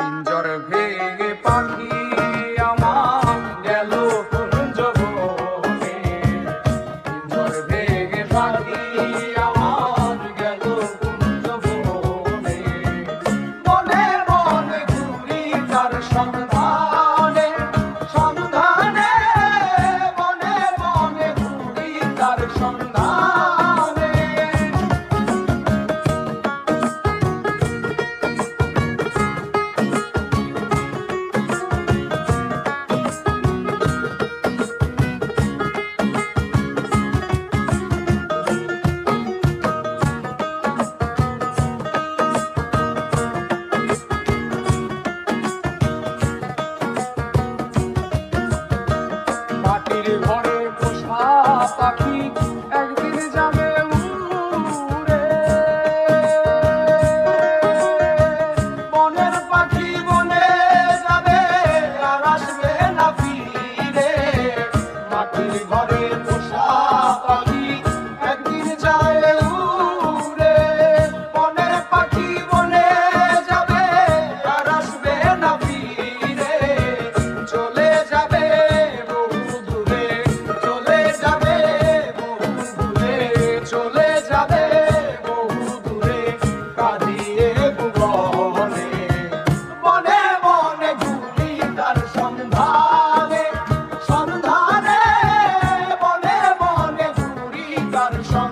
পিঞ্জর ভেঙে পাখি। Bobby Sean.